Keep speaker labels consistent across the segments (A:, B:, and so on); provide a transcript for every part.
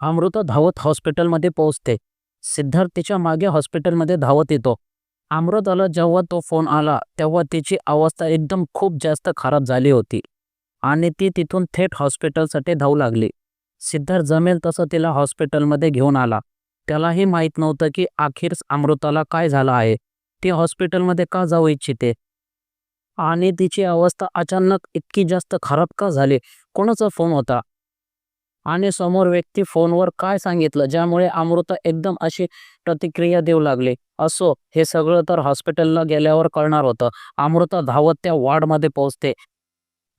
A: अमृता धावत हॉस्पिटलमध्ये पोहोचते. सिद्धार्थ तिच्यामागे हॉस्पिटलमध्ये धावत येतो. अमृताला जेव्हा तो फोन आला तेव्हा तिची अवस्था एकदम खूप जास्त खराब झाली होती. आणि ती तिथून थेट हॉस्पिटलसाठी धावू लागली. सिद्धार्थ जमेल तसं तिला हॉस्पिटलमध्ये घेऊन आला. त्यालाही माहीत नव्हतं की अखेर अमृताला काय झालं आहे. ती हॉस्पिटलमध्ये का जाऊ इच्छिते? आणि तिची अवस्था अचानक इतकी जास्त खराब का झाली? कोणाचा फोन होता? आणि समोर व्यक्ती फोनवर काय सांगितलं ज्यामुळे अमृता एकदम अशी प्रतिक्रिया देऊ लागली. असो हे सगळं तर हॉस्पिटलला गेल्यावर कळणार होतं. अमृता धावत त्या वार्डमध्ये पोहोचते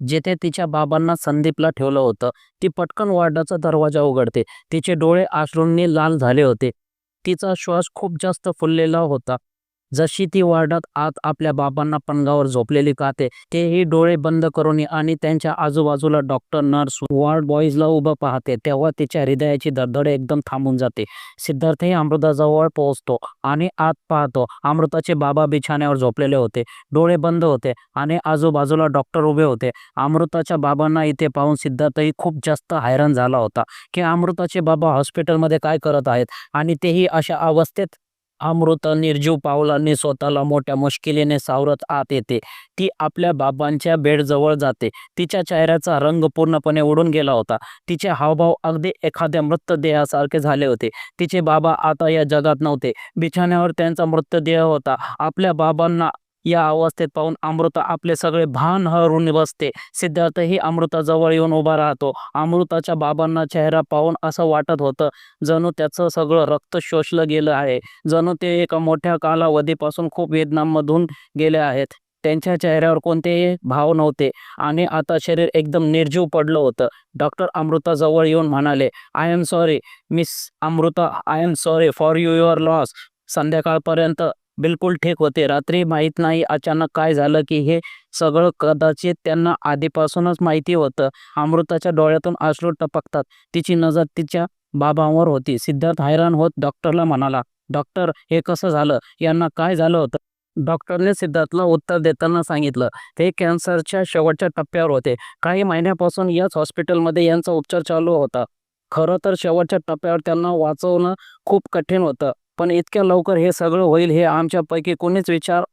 A: जेथे तिच्या बाबांना संदीपला ठेवलं होतं. ती पटकन वार्डाचा दरवाजा उघडते. तिचे डोळे आश्रूंनी लाल झाले होते. तिचा श्वास खूप जास्त फुललेला होता. जशी ती वार्डात आत आपल्या बाबांना पणगावर झोपलेली काते तेही डोळे बंद करून आणि त्यांच्या आजूबाजूला डॉक्टर नर्स वॉर्ड बॉईजला उभं पाहते तेव्हा तिच्या हृदयाची धडधड एकदम थांबून जाते. सिद्धार्थही अमृताजवळ पोहोचतो आणि आत पाहतो अमृताचे बाबा बिछाण्यावर झोपलेले होते डोळे बंद होते आणि आजूबाजूला डॉक्टर उभे होते. अमृताच्या बाबांना इथे पाहून सिद्धार्थही खूप जास्त हैराण झाला होता की अमृताचे बाबा हॉस्पिटलमध्ये काय करत आहेत आणि तेही अशा अवस्थेत अमृत निर्जीव पावलांनी स्वतःला मोठ्या मुश्किलीने सावरत आत येते. ती आपल्या बाबांच्या बेडजवळ जाते. तिच्या चेहऱ्याचा रंग पूर्णपणे उडून गेला होता. तिचे हावभाव अगदी एखाद्या मृतदेहासारखे झाले होते. तिचे बाबा आता या जगात नव्हते. बिछाण्यावर त्यांचा मृतदेह होता. आपल्या बाबांना या अवस्थेत पाहून अमृता आपले सगळे भान हरून बसते सिद्धार्थही अमृताजवळ येऊन उभा राहतो. अमृताच्या बाबांना चेहरा पाहून असं वाटत होतं जणू त्याचं सगळं रक्त शोषलं गेलं आहे. जणू ते एका मोठ्या कालावधीपासून खूप वेदनांमधून गेले आहेत. त्यांच्या चेहऱ्यावर कोणतेही भाव नव्हते आणि आता शरीर एकदम निर्जीव पडलं होतं. डॉक्टर अमृता जवळ येऊन म्हणाले I am sorry miss Amruta I am sorry for you your loss संध्याकाळपर्यंत बिलकुल ठीक होते. रात्री माहीत नाही अचानक काय झालं की हे सगळं कदाचित त्यांना आधीपासूनच माहिती होतं. अमृताच्या डोळ्यातून अश्रू टपकतात. तिची नजर तिच्या बाबांवर होती. सिद्धार्थ हैराण होत डॉक्टरला म्हणाला डॉक्टर हे कसं झालं? यांना काय झालं होतं? डॉक्टरने सिद्धार्थला उत्तर देताना सांगितलं ते कॅन्सरच्या शेवटच्या टप्प्यावर होते. काही महिन्यापासून याच हॉस्पिटलमध्ये यांचा उपचार चालू होता. खरं तर शेवटच्या टप्प्यावर त्यांना वाचवणं खूप कठीण होतं. पण इतक्या लवकर हे सगळं होईल हे आमच्यापैकी कोणीच विचार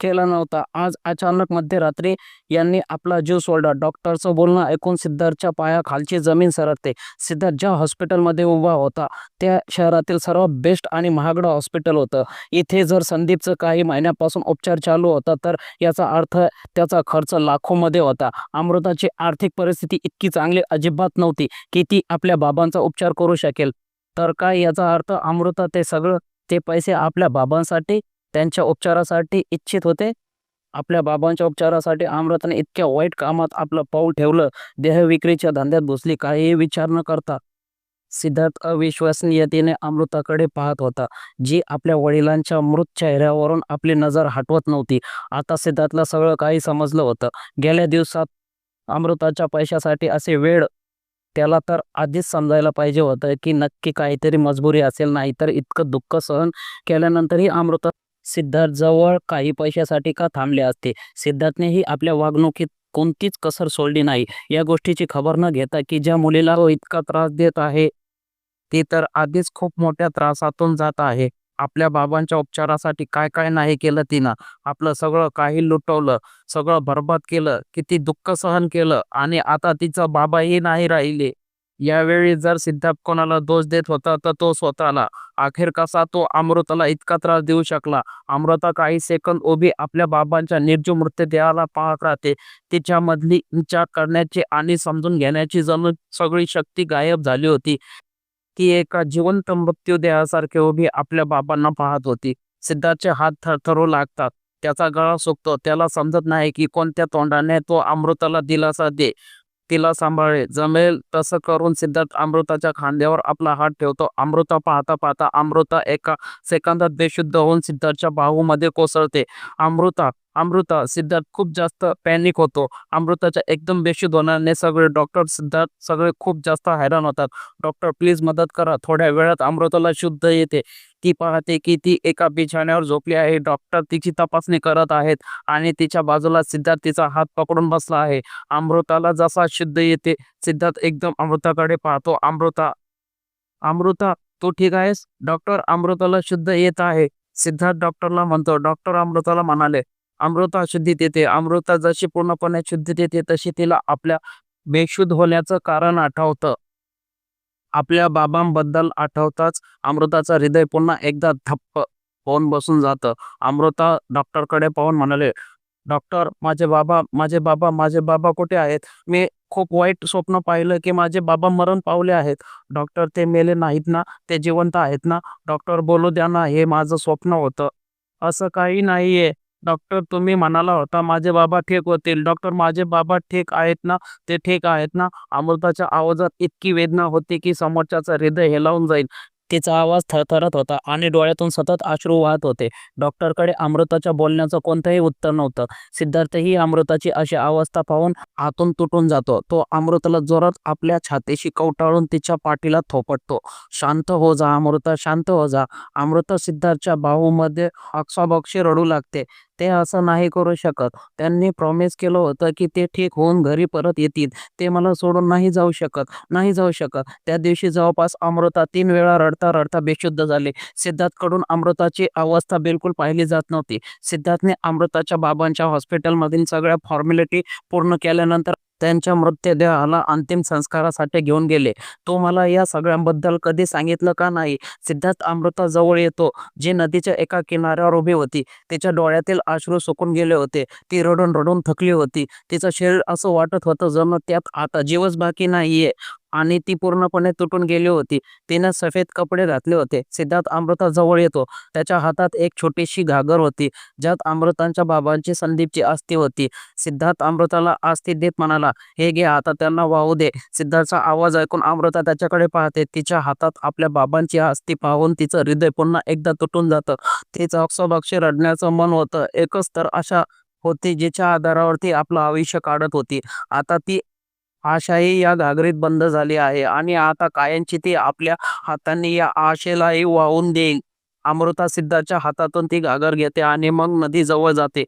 A: केला नव्हता. आज अचानक मध्यरात्री यांनी आपला जीव सोडला. डॉक्टरचं बोलणं ऐकून सिद्धार्थच्या पायाखालची जमीन सरकते. सिद्धार्थ ज्या हॉस्पिटलमध्ये उभा होता त्या शहरातील सर्वात बेस्ट आणि महागडं हॉस्पिटल होतं. इथे जर संदीपचं काही महिन्यापासून उपचार चालू होता तर याचा अर्थ त्याचा खर्च लाखोमध्ये होता. अमृताची आर्थिक परिस्थिती इतकी चांगली अजिबात नव्हती की ती आपल्या बाबांचा उपचार करू शकेल. तर काय याचा अर्थ अमृता ते सगळं ते पैसे आपल्या बाबांसाठी त्यांच्या उपचारासाठी इच्छित होते. आपल्या बाबांच्या उपचारासाठी आमरतने इतक्या वाईट कामात आपलं पाऊल ठेवलं. देहविक्रीच्या धंद्यात घुसली काहीही विचार न करता. सिद्धार्थ अविश्वसनीयतेने अमृताकडे पाहत होता जी आपल्या वडिलांच्या मृत चेहऱ्यावरून आपली नजर हटवत नव्हती. आता सिद्धार्थला सगळं काही समजलं होतं. गेल्या दिवसात अमृताच्या पैशासाठी असे वेळ त्याला तर आधीच समजायला पाहिजे होतं की नक्की काहीतरी मजबुरी असेल नाही तर इतकं दुःख सहन केल्यानंतरही अमृता सिद्धार्थ जवळ काही पैशासाठी का थांबले असते? सिद्धार्थनेही आपल्या वागणुकीत कोणतीच कसर सोडली नाही. या गोष्टीची खबर न घेता की ज्या मुलीला इतका त्रास देत आहे ती तर आधीच खूप मोठ्या त्रासातून जात आहे. आपल्या बाबांच्या उपचारासाठी काय काय नाही केलं तिनं. आपलं सगळं काही लुटवलं सगळं बर्बाद केलं किती दुःख सहन केलं आणि आता तिचा बाबाही नाही राहिले. यावेळी जर सिद्धार्थ कोणाला दोष देत होता तर तो स्वतःला अखेर कसा तो अमृताला इतका त्रास देऊ शकला. अमृता काही सेकंद उभी आपल्या बाबांच्या निर्जीव मृतदेहाला पाहत राहते. तिच्यामधली विचार करण्याची आणि समजून घेण्याची जणू सगळी शक्ती गायब झाली होती. ती एका जिवंत मृत्यू देहासारखे उभी आपल्या बाबांना पाहत होती. सिद्धार्थचे हात थरथरू लागतात. त्याचा गळा सुकतो. त्याला समजत नाही की कोणत्या तोंडाने तो अमृताला दिलासा दे तिला सांभाळे. जमेल तसं करून सिद्धार्थ अमृताच्या खांद्यावर आपला हात ठेवतो. अमृता पाहता पाहता अमृता एका सेकंदात बेशुद्ध होऊन सिद्धार्थच्या बाहूमध्ये कोसळते. अमृता अमृता सिद्धार्थ खूप जास्त पॅनिक होतो. अमृताच्या एकदम बेशुद्ध होण्याने सगळे डॉक्टर सिद्धार्थ सगळे खूप जास्त हैराण होतात. डॉक्टर प्लीज मदत करा. थोड्या वेळात अमृताला शुद्ध येते. ती पाहते की ती एका बिछाण्यावर झोपली आहे. डॉक्टर तिची तपासणी करत आहेत आणि तिच्या बाजूला सिद्धार्थ तिचा हात पकडून बसला आहे. अमृताला जसा शुद्ध येते सिद्धार्थ एकदम अमृताकडे पाहतो. अमृता अमृता तू ठीक आहेस? डॉक्टर अमृताला शुद्ध येत आहे. सिद्धार्थ डॉक्टरला म्हणतो. डॉक्टर अमृताला म्हणाले अमृता शुद्धीत येते. अमृता जशी पूर्णपणे शुद्धीत येते तशी तिला आपल्या बेशुद्ध होण्याचं कारण आठवतं. आपल्या बाबांबद्दल आठवताच अमृताचं हृदय पुन्हा एकदा थप्प होऊन बसून जातं. अमृता डॉक्टरकडे पाहून म्हणाले डॉक्टर माझे बाबा माझे बाबा माझे बाबा कुठे आहेत? मी खूप वाईट स्वप्न पाहिलं की माझे बाबा मरण पावले आहेत. डॉक्टर ते मेले नाहीत ना? ते जिवंत आहेत ना? डॉक्टर बोलू द्या ना हे माझं स्वप्न होतं. असं काही नाहीये. डॉक्टर तुम्ही म्हणाला होता माझे बाबा ठीक होतील. डॉक्टर माझे बाबा ठीक आहेत ना ते ठीक आहेत ना. अमृताच्या आवाजात इतकी वेदना होती की समोरच्याचं हृदय हेलावून जाईल. तिचा आवाज थरथरत होता आणि डोळ्यातून सतत अश्रू वाहत होते. डॉक्टरकडे अमृताच्या बोलण्याचं कोणतंही उत्तर नव्हतं. सिद्धार्थही अमृताची अशी अवस्था पाहून आतून तुटून जातो. तो अमृताला जोरात आपल्या छातीशी कवटाळून तिच्या पाठीला थोपटतो. शांत हो जा अमृता शांत हो जा. अमृता सिद्धार्थच्या बाहूमध्ये अक्षाबक्षी रडू लागते. ते असं नाही करू शकत. त्यांनी प्रॉमिस केलं होतं की ते ठीक होऊन घरी परत येतील. ते मला सोडून नाही जाऊ शकत नाही जाऊ शकत. त्या दिवशी जवळपास अमृता तीन वेळा रडता रडता बेशुद्ध झाले. सिद्धार्थकडून अमृताची अवस्था बिलकुल पाहिली जात नव्हती. सिद्धार्थने अमृताच्या बाबांच्या हॉस्पिटलमधील सगळ्या फॉर्मॅलिटी पूर्ण केल्यानंतर त्यांच्या मृतदेहाला अंतिम संस्कारासाठी घेऊन गेले. तो मला या सगळ्यांबद्दल कधी सांगितलं का नाही? सिद्धार्थ अमृता जवळ येतो. जी नदीच्या एका किनाऱ्यावर उभी होती. तिच्या डोळ्यातील आश्रू सुकून गेले होते. ती रडून रडून थकली होती. तिचं शरीर असं वाटत होतं जणू त्यात आता जीवच बाकी नाहीये. आणि ती पूर्णपणे तुटून गेली होती. तिने सफेद कपडे घातले होते. सिद्धार्थ अमृता जवळ येतो. त्याच्या हातात एक छोटीशी घागर होती ज्यात अमृतांच्या बाबांची संदीपची अस्थी होती. सिद्धार्थ अमृताला अस्थी देत म्हणाला हे घे आता त्यांना वाहू दे. सिद्धार्थचा आवाज ऐकून अमृता त्याच्याकडे पाहते. तिच्या हातात आपल्या बाबांची अस्थी पाहून तिचं हृदय पुन्हा एकदा तुटून जातं. तिचं अक्षोबक्षी रडण्याचं मन होतं. एकच तर अशा होती जिच्या आधारावरती आपलं आयुष्य काढत होती. आता ती आशाही या घागरीत बंद झाली आहे आणि आता कायमची ती आपल्या हातांनी या आशेलाही वाहून देईल. अमृता सिद्धाच्या हातातून ती घागर घेते आणि मग नदी जवळ जाते.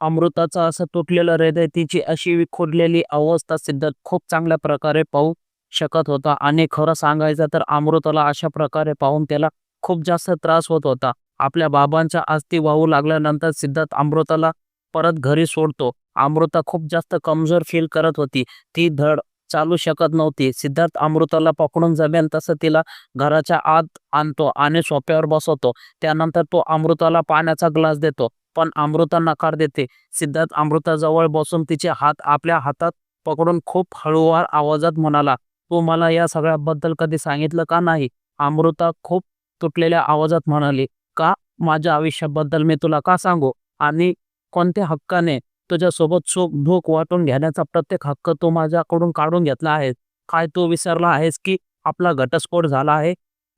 A: अमृताचं असं तुटलेलं हृदय तिची अशी विखुरलेली अवस्था सिद्धार्थ खूप चांगल्या प्रकारे पाहू शकत होता आणि खरं सांगायचं तर अमृताला अशा प्रकारे पाहून त्याला खूप जास्त त्रास होत होता. आपल्या बाबांच्या अस्थी वाहू लागल्यानंतर सिद्धार्थ अमृताला परत घरी सोडतो. अमृता खूप जास्त कमजोर फील करत होती. ती धड चालू शकत नव्हती. सिद्धार्थ अमृताला पकडून जमेल तसं तिला घराच्या आत आणतो आणि सोप्यावर बसवतो. त्यानंतर तो अमृताला पाण्याचा ग्लास देतो पण अमृता नकार देते. सिद्धार्थ अमृताजवळ बसून तिचे हात आपल्या हातात पकडून खूप हळूवार आवाजात म्हणाला तू मला या सगळ्याबद्दल कधी सांगितलं का नाही? अमृता खूप तुटलेल्या आवाजात म्हणाली का? माझ्या आयुष्याबद्दल मी तुला का सांगू? आणि कोणत्या हक्काने तुझ्यासोबत सुख दुःख वाटून घेण्याचा प्रत्येक हक्क तू माझ्याकडून काढून घेतला आहे. काय तू विसरला आहेस की आपला घटस्फोट झाला आहे?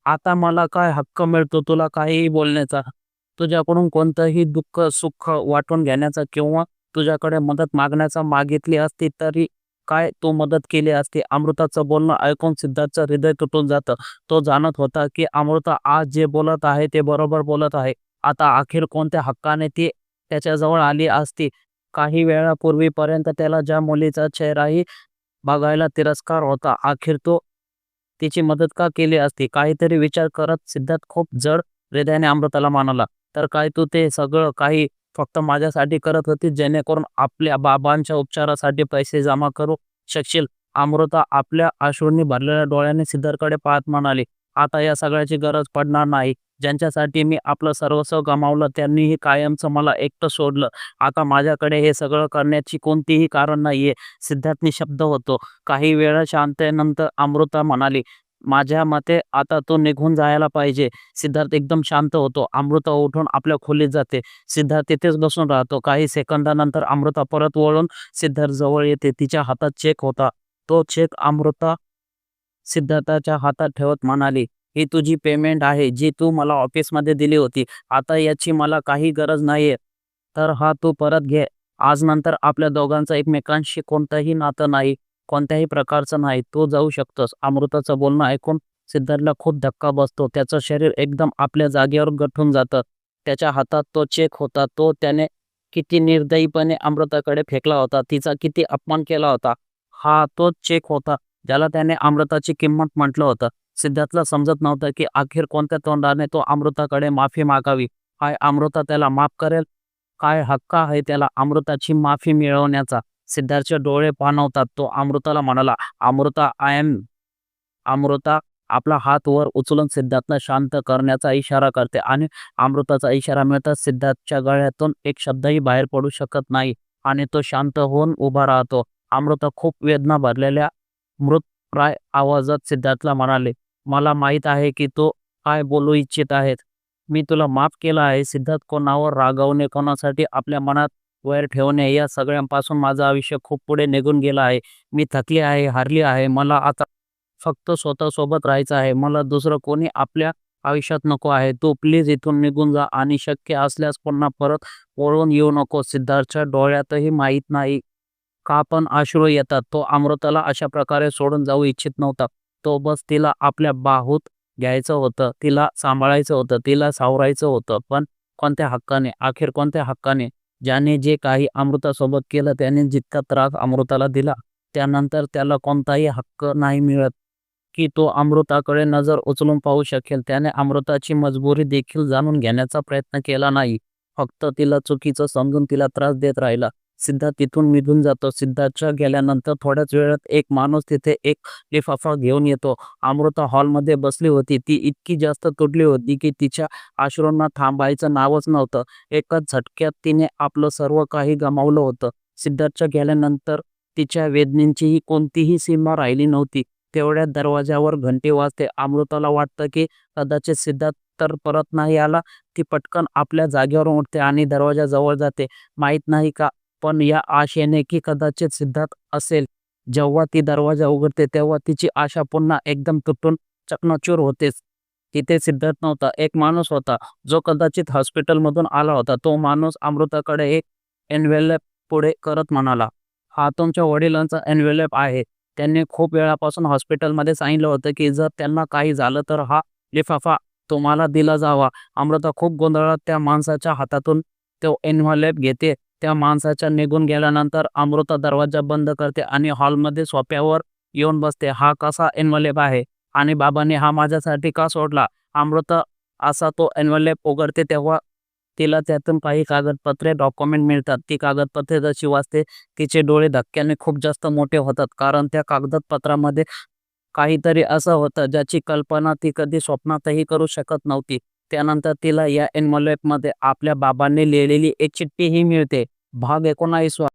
A: आता मला काय हक्क मिळतो तुला काहीही बोलण्याचा? तुझ्याकडून कोणतंही दुःख सुख वाटून घेण्याचा किंवा तुझ्याकडे मदत मागण्याचा मागितली असती तरी काय तू मदत केली असती? अमृताचं बोलणं ऐकून सिद्धार्थचं हृदय तुटून जातं. तो जाणत होता की अमृता आज जे बोलत आहे ते बरोबर बोलत आहे. आता अखेर कोणत्या हक्काने ती त्याच्याजवळ आली असती? काही वेळापूर्वीपर्यंत त्याला ज्या मुलीचा चेहराही बघायला तिरस्कार होता अखेर तो तिची मदत का केली असती? काहीतरी विचार करत सिद्धार्थ खूप जड हृदयाने अमृताला मानला तर काय तू ते सगळं काही फक्त माझ्यासाठी करत होती जेणेकरून आपल्या बाबांच्या उपचारासाठी पैसे जमा करू शकशील? अमृता आपल्या अश्रूंनी भरलेल्या डोळ्याने सिद्धार्थकडे पाहत म्हणाली आता या सगळ्याची गरज पडणार नाही. ज्यांच्यासाठी मी आपलं सर्वस्व गमावलं त्यांनीही कायमचं मला एकटं सोडलं. आता माझ्याकडे हे सगळं करण्याची कोणतीही कारण नाहीये. सिद्धार्थ निशब्द होतो काही वेळा शांतेनंतर अमृता म्हणाली माझ्या मते आता तो निघून जायला पाहिजे. सिद्धार्थ एकदम शांत होतो. अमृता उठून आपल्या खोलीत जाते. सिद्धार्थ तिथेच बसून राहतो. काही सेकंदानंतर अमृता परत वळून सिद्धार्थ जवळ येते. तिच्या हातात चेक होता. तो चेक अमृता सिद्धार्थाच्या हातात ठेवत म्हणाली ही तुझी पेमेंट आहे जी तू मला ऑफिसमध्ये दिली होती. आता याची मला काही गरज नाहीये. तर हा तू परत घे. आज नंतर आपल्या दोघांचं एकमेकांशी कोणतंही नातं नाही कोणत्याही प्रकारचं नाही. तू जाऊ शकतोस. अमृताचं बोलणं ऐकून सिद्धार्थला खूप धक्का बसतो. त्याचं शरीर एकदम आपल्या जागेवर गठून जातं. त्याच्या हातात तो चेक होता. तो त्याने किती निर्दयीपणे अमृताकडे फेकला होता. तिचा किती अपमान केला होता. हा तो चेक होता. ज्याला त्याने अमृताची किंमत म्हटलं होतं. सिद्धार्थला समजत नव्हतं की अखेर कोणत्या तोंडाने तो अमृताकडे माफी मागावी. काय अमृता त्याला माफ करेल? काय हक्क आहे त्याला अमृताची माफी मिळवण्याचा? सिद्धार्थचे डोळे पाणवतात तो अमृताला म्हणाला अमृता आय एम अमृता. आपला हात वर उचलून सिद्धार्थला शांत करण्याचा इशारा करते आणि अमृताचा इशारा मिळताच सिद्धार्थच्या गळ्यातून एक शब्दही बाहेर पडू शकत नाही आणि तो शांत होऊन उभा राहतो. अमृता खूप वेदना भरलेल्या मृतप्राय आवाजात सिद्धार्थला म्हणाले मला माहीत आहे की तो काय बोलू इच्छित आहेत. मी तुला माफ केला आहे. सिद्धार्थ कोणावर रागावणे कोणासाठी आपल्या मनात वैर ठेवणे या सगळ्यांपासून माझं आयुष्य खूप पुढे निघून गेलं आहे. मी थकली आहे हारली आहे. मला आता फक्त स्वतःसोबत राहायचं आहे. मला दुसरं कोणी आपल्या आयुष्यात नको आहे. तू प्लीज इथून निघून जा आणि शक्य असल्यास पुन्हा परत वळून येऊ नको. सिद्धार्थच्या डोळ्यातही माहीत नाही का पण आश्रय येतात. तो अमृताला अशा प्रकारे सोडून जाऊ इच्छित नव्हता. तो बस तिला आपल्या बाहूत घ्यायचं होतं तिला सांभाळायचं होतं तिला सावरायचं होतं पण कोणत्या हक्काने अखेर कोणत्या हक्काने? ज्याने जे काही अमृतासोबत केलं त्याने जितका त्रास अमृताला दिला त्यानंतर त्याला कोणताही हक्क नाही मिळत. की तो अमृताकडे नजर उचलून पाहू शकेल त्याने अमृताची मजबुरी देखील जाणून घेण्याचा प्रयत्न केला नाही. फक्त तिला चुकीचं समजून तिला त्रास देत राहिला. सिद्धार्थ तिथून निघून जातो. सिद्धाच्या गेल्यानंतर थोड्याच वेळात एक माणूस तिथे एक लिफाफा घेऊन येतो. अमृता हॉलमध्ये बसली होती. ती इतकी जास्त तुटली होती की तिच्या आश्रूंना थांबायचं नावच नव्हतं. एकाच झटक्यात तिने आपलं सर्व काही गमावलं होतं. सिद्धार्थच्या गेल्यानंतर तिच्या वेदनेंचीही कोणतीही सीमा राहिली नव्हती. तेवढ्या दरवाजावर घंटी वाजते. अमृताला वाटतं की कदाचित सिद्धार्थ तर परत नाही आला. ती पटकन आपल्या जागेवरून उठते आणि दरवाजाजवळ जाते. माहीत नाही का पण या आशेने की कदाचित सिद्धार्थ असेल. जेव्हा ती दरवाजा उघडते तेव्हा तिची आशा पुन्हा एकदम तुटून चकनाचूर होतेच तिथे सिद्धार्थ नव्हता एक माणूस होता जो कदाचित हॉस्पिटलमधून आला होता. तो माणूस अमृताकडे एक एनवेलप पुढे करत म्हणाला हा तुमच्या वडिलांचा एनवेलप आहे. त्यांनी खूप वेळापासून हॉस्पिटलमध्ये सांगितलं होतं की जर त्यांना काही झालं तर हा लिफाफा तुम्हाला दिला जावा. अमृता खूप गोंधळात त्या माणसाच्या हातातून तो एन्व्हॉलेप घेते. त्या माणसाच्या निघून गेल्यानंतर अमृता दरवाजा बंद करते आणि हॉलमध्ये सोप्यावर येऊन बसते. हा कसा एन्व्हलेप आहे? आणि बाबांनी हा माझ्यासाठी का सोडला? अमृता असा तो एन्व्हलेप उघडते तेव्हा तिला त्यातून काही कागदपत्रे डॉक्युमेंट मिळतात. ती कागदपत्रे जशी वाचते तिचे डोळे धक्क्याने खूप जास्त मोठे होतात. कारण त्या कागदपत्रामध्ये काहीतरी असं होतं ज्याची कल्पना ती कधी स्वप्नातही करू शकत नव्हती. त्यानंतर तिला या एन्व्हलेपमध्ये आपल्या बाबांनी लिहिलेली एक चिठ्ठीही मिळते. भाग एकोणावीसवा